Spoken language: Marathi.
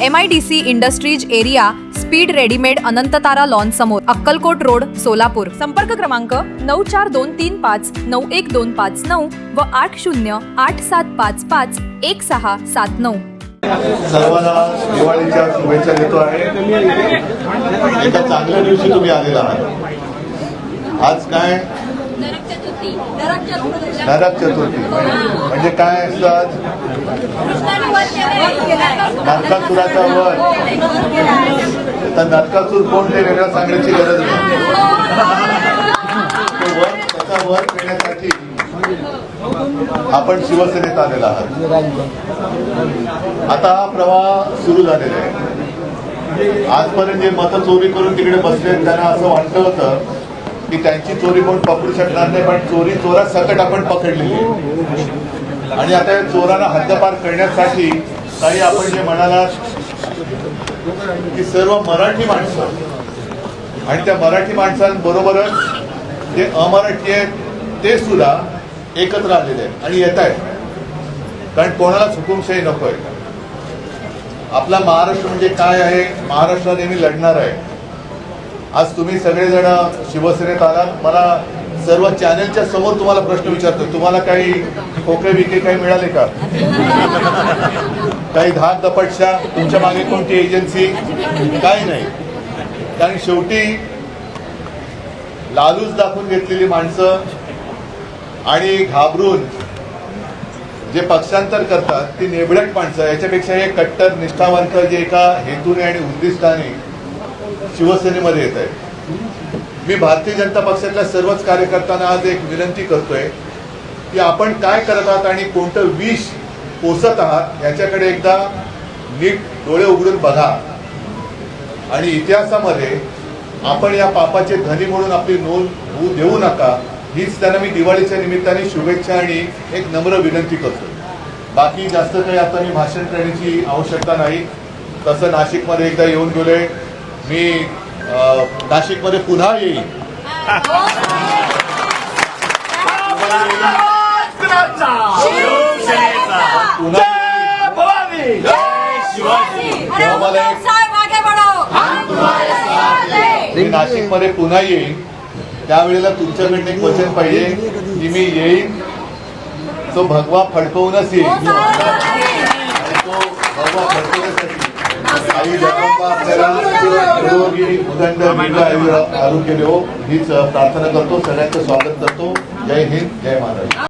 M I D C industries area speed readymade Anantatara lawn समोर अक्कलकोट रोड सोलापूर. संपर्क क्रमांक नऊ चार दोन तीन पाच नऊ एक दोन पाच नऊ व आठ शून्य आठ सात पाच पाच एक सहा सात नऊ. सर्वांना दिवाळीच्या शुभेच्छा देतो आहे. एका चांगल्या दिवशी तुम्ही आलेला आहात. आज काय नरक चतुर्थी. म्हणजे काय असतं आज? नरकासुराचा वध. तर नरकासूर कोण ते वेगळं सांगण्याची गरज नाही. वर त्याचा वध करण्यासाठी आपण शिवसेनेत आलेला आहात. आता हा प्रवाह सुरू झालेला आहे. आजपर्यंत जे मतं चोरी करून तिकडे बसले त्यांना असं वाटलं होतं की त्यांची चोरी कोण पकडू शकणार नाही पण चोरी चोरा सकट आपण पकडलेली आणि आता या चोरांना हद्दपार करण्यासाठी काही आपण जे म्हणाला की सर्व मराठी माणसं आणि त्या मराठी माणसांबरोबरच जे अमराठी आहेत ते सुद्धा एकत्र आलेले आहेत आणि येत आहेत. कारण कोणालाच हुकुमशाही नको आहे आपला महाराष्ट्र म्हणजे काय आहे? महाराष्ट्र नेहमी लढणार आहे. आज तुम्ही सगळेजण शिवसेनेत आलात. मला सर्व चॅनलच्या समोर तुम्हाला प्रश्न विचारतो तुम्हाला काही खोके बिके काही मिळाले का? काही धाक दपटशा तुमच्या मागे कोणती एजन्सी काही नाही. कारण शेवटी लालूच दाखवून घेतलेली माणसं आणि घाबरून जे पक्षांतर करतात ती नेबडक माणसं याच्यापेक्षा हे कट्टर निष्ठावंत जे एका हेतूने आणि उद्दिष्टाने शिवसेनेमध्ये येत आहे. मी भारतीय जनता पक्षातल्या सर्वच कार्यकर्त्यांना आज एक विनंती करतोय की आपण काय करत आहात आणि कोणतं विष पोसत आहात याच्याकडे एकदा नीट डोळे उघडून बघा. आणि इतिहासामध्ये आपण या पापाचे धनी म्हणून आपली नोंद होऊ देऊ नका हीच त्यांना मी दिवाळीच्या निमित्ताने शुभेच्छा आणि एक नम्र विनंती करतो बाकी जास्त काही आता मी भाषण करण्याची आवश्यकता नाही. तसं नाशिकमध्ये एकदा येऊन गेलोय. मी नाशिकमध्ये पुन्हा येईल हैं. मी नाशिकमध्ये पुन्हा येईन. त्यावेळेला तुमच्याकडनं एक वचन पाहिजे की मी येईन. तो भगवा फडकवूनच येईल. तो भगवा आई जगदंबा आपल्याला उदंड आरोग्य देवो हीच प्रार्थना करतो. सगळ्यांचं स्वागत करतो. जय हिंद जय महाराष्ट्र.